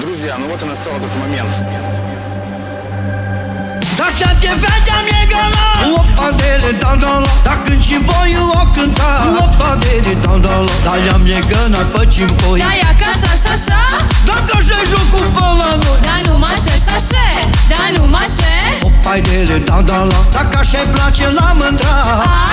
Друзья, ну вот и настал этот момент. Așa te vedea mie gala Opa de le dandala Dar când și voi o cânta Opa de le dandala Dar i-am legănat pe cimpoi Da, ia ca așa, așa, așa Dacă se joc cu păla noi Da, nu mă așa, așa, așa Da, nu mă așa Opa de dele dandala Dacă așa-i place la mândra Ai,